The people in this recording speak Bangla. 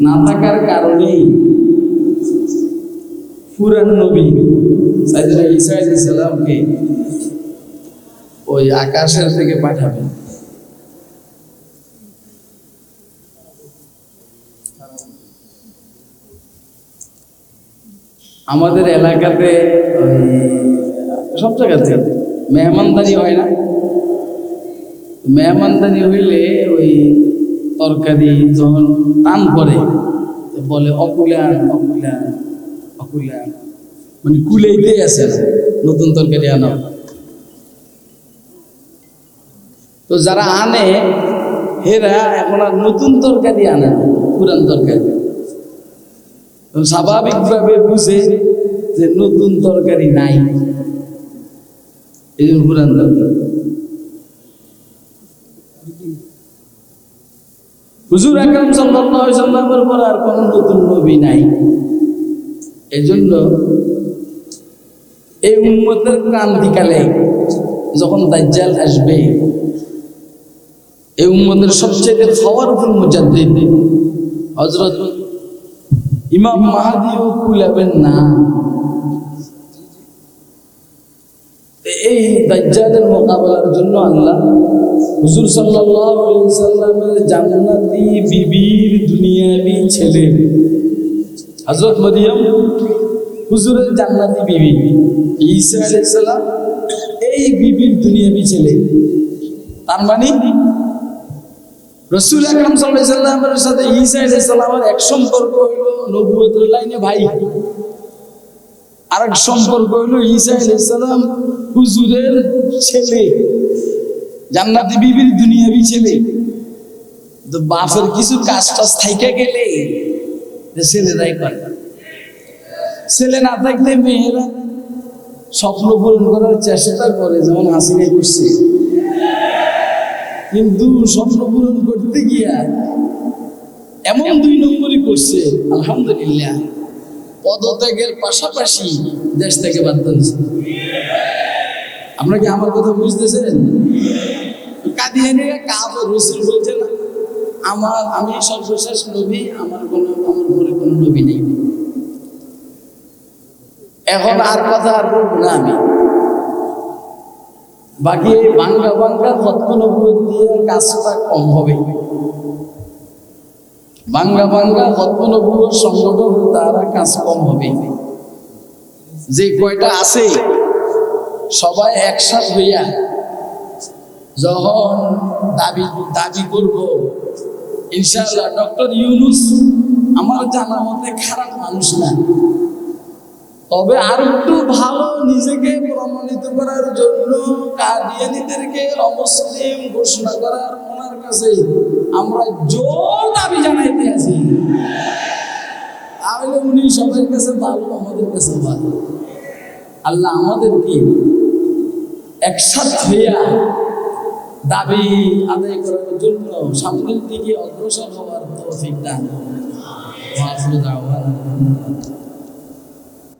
না থাকার কারণেই পুরান নবী আলাইহিস ওই আকাশের থেকে পাঠাবেন আমাদের এলাকাতে সব জায়গাতে মেহমানদারি হয় না। মেহমানদারি হইলে ওই তরকারি যখন টান তো বলে, অকুলান অকুলান অকুলান। মানে কুলেইতে আছে, নতুন তরকারি আনা তো যারা আনে, হেরা এখন আর নতুন তরকারি আনে পুরান তরকারি। স্বাভাবিকভাবে বুঝে যে নতুন তরকারি নাই, এই জন্য পুরান তরকারি। হুজুর আকরাম সাল্লাল্লাহু সাল্লামের পর আর কোন নতুন নবী নাই। এজন্য এই উম্মতের ক্রান্তিকালে যখন দাজ্জাল আসবে, এই উম্মতের সবচেয়ে পাওয়ারফুল মুজাদ্দিদ হযরত ইমাম মাহাদিও কুলাবেন না এই দাজ্জালের মোকাবেলার জন্য আল্লাহ হুজুর সাল্লামের জান্নাতি বিবির দুনিয়াবি ছেলে। হযরত মরিয়ম, হুজুরের জান্নাতি বিবি। ঈসা এই বিবির দুনিয়াবি ছেলে। তার মানে রসুল আকরাম সাল্লামের সাথে ঈসা আলাইহিস সালামের এক সম্পর্ক হলো নবুয়তের লাইনে ভাই। আরেক সম্পর্ক হলো ঈসা আলাইহিস সালাম হুজুরের ছেলে, জান্নাতি বিবির দুনিয়াবি ছেলে। তো বাপের কিছু কাজ টাজ থাইকে গেলে ছেলেরাই করে ছেলে না থাকলে মেয়েরা স্বপ্ন পূরণ করার চেষ্টা করে, যেমন হাসিনে করছে। কিন্তু স্বপ্ন পূরণ করতে গিয়া এমন দুই নম্বরই করছে, আলহামদুলিল্লাহ, পদত্যাগের পাশাপাশি দেশ থেকে বাদ দিয়েছে আপনারা কি আমার কথা বুঝতেছেন? কাদিয়ানিরা কাব রসুল বলছে না। আমার, আমি সর্বশেষ নবী, আমার কোনো, আমার পরে কোনো নবী নেই। এখন আর কথা আর বলব না আমি। বাকি এই বাংলা বাংলা হতমনবুয় দিয়ে কাজটা কম হবে। বাংলা বাংলা হতমনবুয় সংগঠন, তারা কাজ কম হবে। যে কয়টা আছে সবাই একসাথ হইয়া যখন দাবি দাবি করব, ইনশাআল্লাহ ডক্টর ইউনুস আমার জানা মতে খারাপ মানুষ না। তবে আর একটু ভালো নিজেকে প্রমাণিত করার জন্য কাদিয়ানিদেরকে অমুসলিম ঘোষণা করার ওনার কাছে আমরা জোর দাবি জানাইতে আছি। তাহলে উনি সবার কাছে ভালো আমাদের কাছে ভালো আল্লাহ আমাদেরকে সামনের দিকে অগ্রসর হওয়ার ওয়া আখিরু দাওয়ানা।